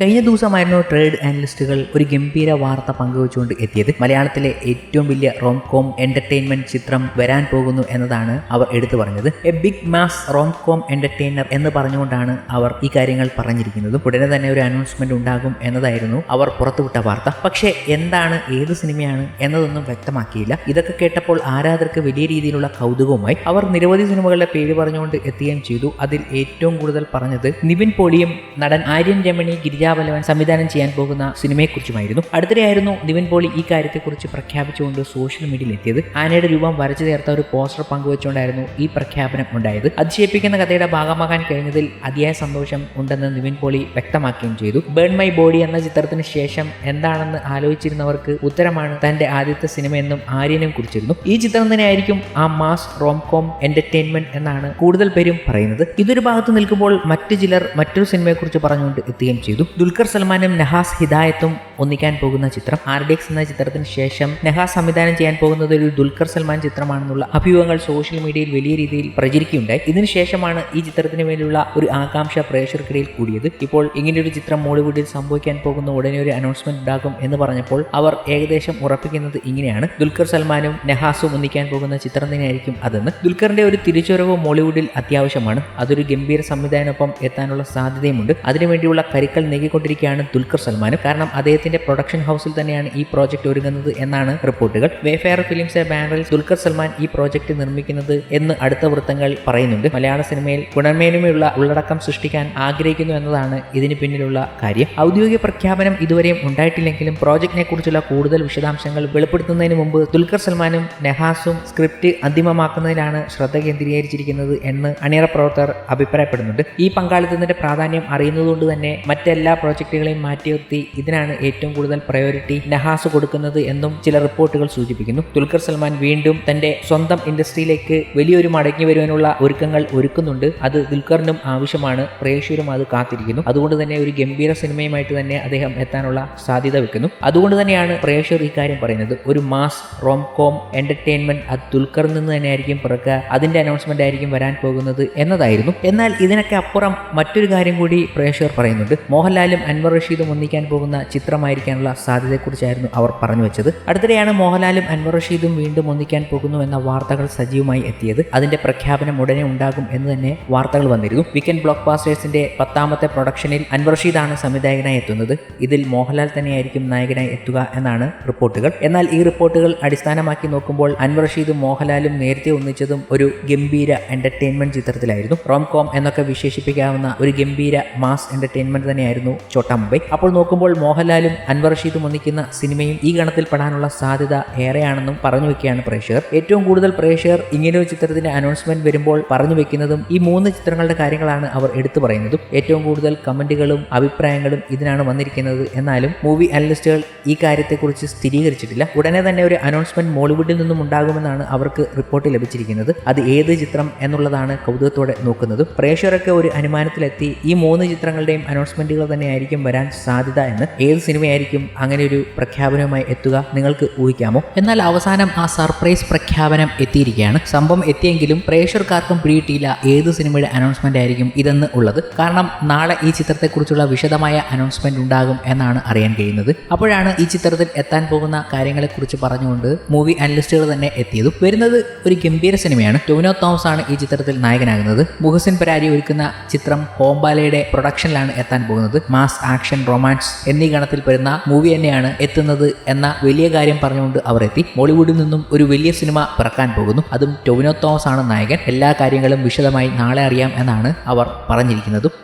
കഴിഞ്ഞ ദിവസമായിരുന്നു ട്രേഡ് അനലിസ്റ്റുകൾ ഒരു ഗംഭീര വാർത്ത പങ്കുവച്ചുകൊണ്ട് എത്തിയത്. മലയാളത്തിലെ ഏറ്റവും വലിയ റോം കോം എന്റർടൈൻമെന്റ് ചിത്രം വരാൻ പോകുന്നു എന്നതാണ് അവർ എടുത്തു പറഞ്ഞത്. A big mass rom com entertainer എന്ന് പറഞ്ഞുകൊണ്ടാണ് അവർ ഈ കാര്യങ്ങൾ പറഞ്ഞിരിക്കുന്നത്. ഉടനെ തന്നെ ഒരു അനൗൺസ്മെന്റ് ഉണ്ടാകും എന്നതായിരുന്നു അവർ പുറത്തുവിട്ട വാർത്ത. പക്ഷേ എന്താണ് ഏത് സിനിമയാണ് എന്നതൊന്നും വ്യക്തമാക്കിയില്ല. ഇതൊക്കെ കേട്ടപ്പോൾ ആരാധകർക്ക് വലിയ രീതിയിലുള്ള കൗതുകവുമായി അവർ നിരവധി സിനിമകളുടെ പേര് പറഞ്ഞുകൊണ്ട് എത്തുകയും ചെയ്തു. അതിൽ ഏറ്റവും കൂടുതൽ പറഞ്ഞത് നിവിൻ പോളിയും നടൻ ആര്യൻ രമണി ഗിരിജാബലവൻ സംവിധാനം ചെയ്യാൻ പോകുന്ന സിനിമയെക്കുറിച്ചുമായിരുന്നു. അടുത്തിടെയായിരുന്നു നിവിൻ പോളി ഈ കാര്യത്തെക്കുറിച്ച് പ്രഖ്യാപിച്ചുകൊണ്ട് സോഷ്യൽ മീഡിയയിൽ എത്തിയത്. ആനയുടെ രൂപം വരച്ചു ചേർത്ത ഒരു പോസ്റ്റർ പങ്കുവച്ചുകൊണ്ടായിരുന്നു ഈ പ്രഖ്യാപനം ഉണ്ടായത്. അതിശയിപ്പിക്കുന്ന കഥയുടെ ഭാഗമാകാൻ കഴിഞ്ഞതിൽ അതിയായ സന്തോഷം ഉണ്ടെന്ന് നിവിൻ പോളി വ്യക്തമാക്കുകയും ചെയ്തു. ബേൺ മൈ ബോഡി എന്ന ചിത്രത്തിന് ശേഷം എന്താണെന്ന് ആലോചിച്ചിരുന്നവർക്ക് ഉത്തരമാണ് തന്റെ ആദ്യത്തെ സിനിമയെന്നും ആര്യനും കുറിച്ചിരുന്നു. ഈ ചിത്രം തന്നെയായിരിക്കും ആ മാസ് റോം കോം എന്റർടൈൻമെന്റ് എന്നാണ് കൂടുതൽ പേരും പറയുന്നത്. ഇതൊരു ഭാഗത്ത് നിൽക്കുമ്പോൾ മറ്റു ചിലർ മറ്റൊരു സിനിമയെക്കുറിച്ച് പറഞ്ഞുകൊണ്ട് എത്തുകയും ചെയ്തു. ദുൽഖർ സൽമാനും നഹാസ് ഹിദായത്തും ഒന്നിക്കാൻ പോകുന്ന ചിത്രം. ആർ ഡി എക്സ് എന്ന ചിത്രത്തിന് ശേഷം നഹാസ് സംവിധാനം ചെയ്യാൻ പോകുന്നത് ഒരു ദുൽഖർ സൽമാൻ ചിത്രമാണെന്നുള്ള അഭ്യൂഹങ്ങൾ സോഷ്യൽ മീഡിയയിൽ വലിയ രീതിയിൽ പ്രചരിക്കുകയുണ്ടായി. ഇതിനുശേഷമാണ് ഈ ചിത്രത്തിന് വേണ്ടിയുള്ള ഒരു ആകാംക്ഷ പ്രേക്ഷകർക്കിടയിൽ കൂടിയത്. ഇപ്പോൾ ഇങ്ങനെയൊരു ചിത്രം മോളിവുഡിൽ സംഭവിക്കാൻ പോകുന്ന ഉടനെ ഒരു അനൗൺസ്മെന്റ് ഉണ്ടാകും എന്ന് പറഞ്ഞപ്പോൾ അവർ ഏകദേശം ഉറപ്പിക്കുന്നത് ഇങ്ങനെയാണ്. ദുൽഖർ സൽമാനും നെഹാസും ഒന്നിക്കാൻ പോകുന്ന ചിത്രം തന്നെയായിരിക്കും അതെന്ന്. ദുൽഖറിന്റെ ഒരു തിരിച്ചുവരവ് മോളിവുഡിൽ അത്യാവശ്യമാണ്. അതൊരു ഗംഭീര സംവിധാനൊപ്പം എത്താനുള്ള സാധ്യതയുമുണ്ട്. അതിനുവേണ്ടിയുള്ള കരുക്കൾ നീക്കിക്കൊണ്ടിരിക്കുകയാണ് ദുൽഖർ സൽമാനും. കാരണം അദ്ദേഹത്തിന്റെ പ്രൊഡക്ഷൻ ഹൗസിൽ തന്നെയാണ് ഈ പ്രോജക്റ്റ് ഒരുങ്ങുന്നത് എന്നാണ് റിപ്പോർട്ടുകൾ. വേഫെയർ ഫിലിംസിന്റെ ബാനറിൽ ദുൽഖർ സൽമാൻ ഈ പ്രോജക്റ്റ് നിർമ്മിക്കുന്നത് എന്ന് അടുത്ത വൃത്തങ്ങൾ പറയുന്നുണ്ട്. മലയാള സിനിമയിൽ ഗുണമേന്മയുള്ള ഉള്ളടക്കം സൃഷ്ടിക്കാൻ ആഗ്രഹിക്കുന്നു എന്നതാണ് ഇതിന് പിന്നിലുള്ള കാര്യം. ഔദ്യോഗിക പ്രഖ്യാപനം ഇതുവരെയും ഉണ്ടായിട്ടില്ലെങ്കിലും പ്രോജക്റ്റിനെ കുറിച്ചുള്ള കൂടുതൽ വിശദാംശങ്ങൾ വെളിപ്പെടുത്തുന്നതിന് മുമ്പ് ദുൽഖർ സൽമാനും നെഹാസും സ്ക്രിപ്റ്റ് അന്തിമമാക്കുന്നതിലാണ് ശ്രദ്ധ കേന്ദ്രീകരിച്ചിരിക്കുന്നത് എന്ന് അണിയറ പ്രവർത്തകർ അഭിപ്രായപ്പെടുന്നുണ്ട്. ഈ പങ്കാളിത്തത്തിന്റെ പ്രാധാന്യം അറിയുന്നതുകൊണ്ട് തന്നെ മറ്റെല്ലാ പ്രോജക്റ്റുകളെയും മാറ്റി നിർത്തി. ഇതിനാണ് ഏറ്റവും കൂടുതൽ പ്രയോറിറ്റി നഹാസ് കൊടുക്കുന്നത് എന്നും ചില റിപ്പോർട്ടുകൾ സൂചിപ്പിക്കുന്നു. ദുൽഖർ സൽമാൻ വീണ്ടും തന്റെ സ്വന്തം ഇൻഡസ്ട്രിയിലേക്ക് വലിയൊരു മടങ്ങി വരുവാനുള്ള ഒരുക്കങ്ങൾ ഒരുക്കുന്നുണ്ട്. അത് ദുൽഖറിനും ആവശ്യമാണ്. പ്രേക്ഷകരും അത് കാത്തിരിക്കുന്നു. അതുകൊണ്ട് തന്നെ ഒരു ഗംഭീര സിനിമയുമായിട്ട് തന്നെ അദ്ദേഹം എത്താനുള്ള സാധ്യത വെക്കുന്നു. അതുകൊണ്ട് തന്നെയാണ് പ്രേക്ഷകർ കാര്യം പറയുന്നത്. ഒരു മാസ് റോം കോം എന്റർടൈൻമെന്റ് അത് ദുൽഖറിൽ നിന്ന് തന്നെയായിരിക്കും പിറക്കുക. അതിന്റെ അനൗൺസ്മെന്റ് ആയിരിക്കും വരാൻ പോകുന്നത് എന്നതായിരുന്നു. എന്നാൽ ഇതിനൊക്കെ അപ്പുറം മറ്റൊരു കാര്യം കൂടി പ്രേക്ഷകർ പറയുന്നുണ്ട്. മോഹൻലാലും അൻവർ റഷീദും ഒന്നിക്കാൻ പോകുന്ന ചിത്രമായിരിക്കാനുള്ള സാധ്യതയെക്കുറിച്ചായിരുന്നു അവർ പറഞ്ഞു വെച്ചത്. അടുത്തിടെയാണ് മോഹൻലാലും അൻവർ റഷീദും വീണ്ടും ഒന്നിക്കാൻ പോകുന്നു എന്ന വാർത്തകൾ സജീവമായി എത്തിയത്. അതിന്റെ പ്രഖ്യാപനം ഉടനെ ഉണ്ടാകും എന്ന് തന്നെ വാർത്തകൾ വന്നിരുന്നു. വീക്കെൻഡ് ബ്ലോക്ക് ബാസ്റ്റേഴ്സിന്റെ പത്താമത്തെ പ്രൊഡക്ഷനിൽ അൻവർ റഷീദാണ് സംവിധായകനായി എത്തുന്നത്. ഇതിൽ മോഹൻലാൽ തന്നെയായിരിക്കും നായകനായി എത്തുക എന്നാണ് റിപ്പോർട്ടുകൾ. എന്നാൽ ഈ റിപ്പോർട്ടുകൾ അടിസ്ഥാനമാക്കി നോക്കുമ്പോൾ അൻവർ റഷീദും മോഹൻലാലും നേരത്തെ ഒന്നിച്ചതും ഒരു ഗംഭീര എന്റർടൈൻമെന്റ് ചിത്രത്തിലായിരുന്നു. റോം കോം എന്നൊക്കെ വിശേഷിപ്പിക്കാവുന്ന ഒരു ഗംഭീര മാസ് എന്റർടൈൻമെന്റ് തന്നെയായിരുന്നു മുംബൈ അപ്പോൾ നോക്കുമ്പോൾ മോഹൻലാലും അൻവർ റഷീദും ഒന്നിക്കുന്ന സിനിമയും ഈ ഗണത്തിൽ പെടാനുള്ള സാധ്യത ഏറെയാണെന്നും പറഞ്ഞു വെക്കുകയാണ് പ്രേക്ഷകർ. ഏറ്റവും കൂടുതൽ പ്രേക്ഷകർ ഇങ്ങനെയൊരു ചിത്രത്തിന്റെ അനൗൺസ്മെന്റ് വരുമ്പോൾ പറഞ്ഞു വെക്കുന്നതും ഈ മൂന്ന് ചിത്രങ്ങളുടെ കാര്യങ്ങളാണ് അവർ എടുത്തു പറയുന്നതും. ഏറ്റവും കൂടുതൽ കമന്റുകളും അഭിപ്രായങ്ങളും ഇതിനാണ് വന്നിരിക്കുന്നത്. എന്നാലും മൂവി അനലിസ്റ്റുകൾ ഈ കാര്യത്തെക്കുറിച്ച് സ്ഥിരീകരിച്ചിട്ടില്ല. ഉടനെ തന്നെ ഒരു അനൗൺസ്മെന്റ് മോളിവുഡിൽ നിന്നും ഉണ്ടാകുമെന്നാണ് അവർക്ക് റിപ്പോർട്ട് ലഭിച്ചിരിക്കുന്നത്. അത് ഏത് ചിത്രം എന്നുള്ളതാണ് കൗതുകത്തോടെ നോക്കുന്നത്. പ്രേക്ഷകരൊക്കെ ഒരു അനുമാനത്തിലെത്തി ഈ മൂന്ന് ചിത്രങ്ങളുടെയും അനൗൺസ്മെന്റുകൾ തന്നെയായിരിക്കും വരാൻ സാധ്യത എന്ന് ഏത് സിനിമയായിരിക്കും അങ്ങനെ ഒരു പ്രഖ്യാപനവുമായി എത്തുക നിങ്ങൾക്ക് ഊഹിക്കാമോ? എന്നാൽ അവസാനം ആ സർപ്രൈസ് പ്രഖ്യാപനം എത്തിയിരിക്കുകയാണ്. സംഭവം എത്തിയെങ്കിലും പ്രേക്ഷകർക്കാർക്കും പിടിയിട്ടില്ല ഏത് സിനിമയുടെ അനൗൺസ്മെന്റ് ആയിരിക്കും ഇതെന്ന് ഉള്ളത്. കാരണം നാളെ ഈ ചിത്രത്തെക്കുറിച്ചുള്ള വിശദമായ അനൗൺസ്മെന്റ് ഉണ്ടാകും എന്നാണ് അറിയാൻ കഴിയുന്നത്. അപ്പോഴാണ് ഈ ചിത്രത്തിൽ എത്താൻ പോകുന്ന കാര്യങ്ങളെക്കുറിച്ച് പറഞ്ഞുകൊണ്ട് മൂവി അനലിസ്റ്റുകൾ തന്നെ എത്തിയത്. വരുന്നത് ഒരു ഗംഭീര സിനിമയാണ്. ടോവിനോ തോമസ് ആണ് ഈ ചിത്രത്തിൽ നായകനാകുന്നത്. മുഹസിൻ പരാരി ഒരുക്കുന്ന ചിത്രം ഹോംബാലയുടെ പ്രൊഡക്ഷനിലാണ് എത്താൻ പോകുന്നത്. മാസ് ആക്ഷൻ റൊമാൻസ് എന്നീ ഗണത്തിൽ വരുന്ന മൂവി തന്നെയാണ് എത്തുന്നത് എന്ന വലിയ കാര്യം പറഞ്ഞുകൊണ്ട് അവർ എത്തി. ബോളിവുഡിൽ നിന്നും ഒരു വലിയ സിനിമ പിറക്കാൻ പോകുന്നു. അതും ടൊവിനോ തോമസ് ആണ് നായകൻ. എല്ലാ കാര്യങ്ങളും വിശദമായി നാളെ അറിയാം എന്നാണ് അവർ പറഞ്ഞിരിക്കുന്നതും.